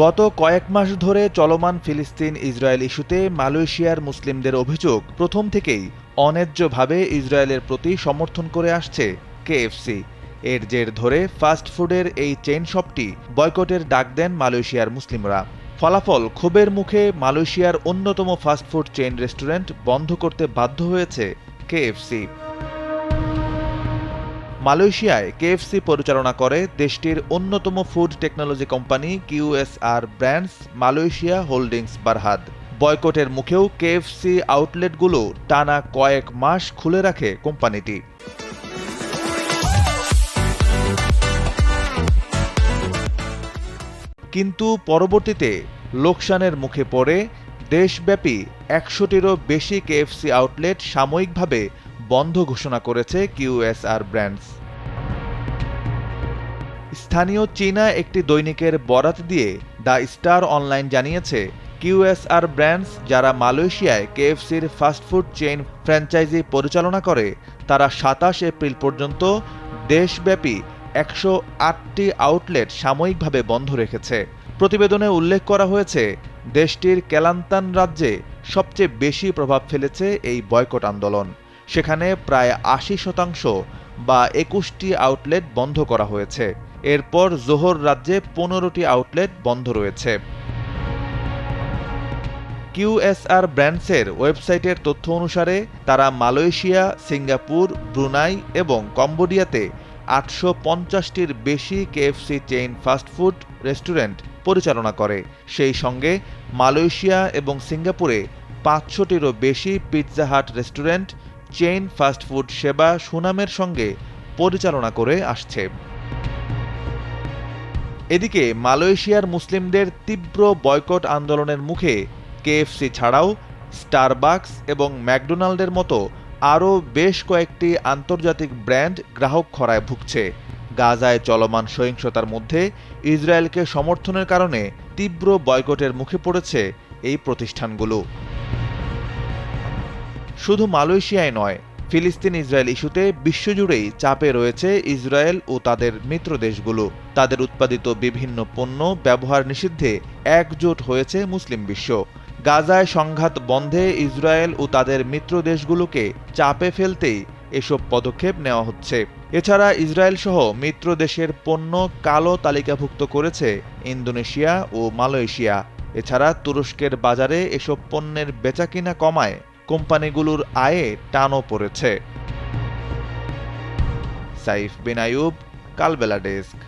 গত কয়েক মাস ধরে চলমান ফিলিস্তিন ইসরায়েল ইস্যুতে মালয়েশিয়ার মুসলিমদের অভিযোগ প্রথম থেকেই অন্যায্যভাবে ইসরায়েলের প্রতি সমর্থন করে আসছে কেএফসি। এর জের ধরে ফাস্ট ফুডের এই চেইন শপটি বয়কটের ডাক দেন মালয়েশিয়ার মুসলিমরা। ফলাফল ক্ষোভের মুখে মালয়েশিয়ার অন্যতম ফাস্টফুড চেইন রেস্টুরেন্ট বন্ধ করতে বাধ্য হয়েছে কেএফসি। মালয়েশিয়ায় কেএফসি পরিচালনা করে দেশটির অন্যতম food technology company QSR brands Malaysia holdings Berhad. বয়কটের মুখেও কেএফসি আউটলেটগুলো টানা কয়েক মাস খুলে রাখে কোম্পানিটি। কিন্তু পরবর্তীতে লোকসানের মুখে পড়ে দেশব্যাপী একশোটিরও বেশি কেএফসি আউটলেট সাময়িকভাবে বন্ধ ঘোষণা করেছে কিউএসআর ব্র্যান্ডস। স্থানীয় চীনা একটি দৈনিকের বরাত দিয়ে দ্য স্টার অনলাইন জানিয়েছে কিউএসআর ব্র্যান্ডস যারা মালয়েশিয়ায় কেএফসির ফাস্টফুড চেইন ফ্র্যাঞ্চাইজি পরিচালনা করে, তারা সাতাশ এপ্রিল পর্যন্ত দেশব্যাপী একশো আটটি আউটলেট সাময়িকভাবে বন্ধ রেখেছে। প্রতিবেদনে উল্লেখ করা হয়েছে, দেশটির কেলান্তান রাজ্যে সবচেয়ে বেশি প্রভাব ফেলেছে এই বয়কট আন্দোলন। সেখানে প্রায় আশি শতাংশ বা একুশটি আউটলেট বন্ধ করা হয়েছে। এরপর জোহর রাজ্যে পনেরোটি আউটলেট বন্ধ রয়েছে। কিউএসআর ব্র্যান্ডসের ওয়েবসাইটের তথ্য অনুসারে, তারা মালয়েশিয়া, সিঙ্গাপুর, ব্রুনাই এবং কম্বোডিয়াতে আটশো পঞ্চাশটির বেশি কেএফসি চেইন ফাস্টফুড রেস্টুরেন্ট পরিচালনা করে। সেই সঙ্গে মালয়েশিয়া এবং সিঙ্গাপুরে পাঁচশোটিরও বেশি Pizza Hut restaurant, chain fast food সেবা সুনামের সঙ্গে পরিচালনা করে আসছে। এদিকে মালয়েশিয়ার মুসলিমদের তীব্র বয়কট আন্দোলনের মুখে কেএফসি ছাড়াও স্টারবাকস এবং ম্যাকডোনাল্ডের মতো আরও বেশ কয়েকটি আন্তর্জাতিক ব্র্যান্ড গ্রাহক খরায় ভুগছে। গাজায় চলমান সহিংসতার মধ্যে ইসরায়েলকে সমর্থনের কারণে তীব্র বয়কটের মুখে পড়েছে এই প্রতিষ্ঠানগুলো। শুধু মালয়েশিয়ায় নয় ফিলিস্তিন ইসরায়েল ইস্যুতে বিশ্বজুড়েই চাপে রয়েছে ইসরায়েল ও তাদের মিত্র দেশগুলো তাদের উৎপাদিত বিভিন্ন পণ্য ব্যবহার নিষিদ্ধে একজোট হয়েছে মুসলিম বিশ্ব। গাজায় সংঘাত বন্ধে ইসরায়েল ও তাদের মিত্র দেশগুলোকে চাপে ফেলতেই এসব পদক্ষেপ নেওয়া হচ্ছে। এছাড়া ইসরায়েল সহ মিত্র দেশের পণ্য কালো তালিকাভুক্ত করেছে ইন্দোনেশিয়া ও মালয়েশিয়া। এছাড়া তুরস্কের বাজারে এসব পণ্যের বেচাকিনা কমায় কোম্পানিগুলোর আয়ে টানও পড়েছে। সাইফ বিন আয়ুব কালবেলা ডেস্ক।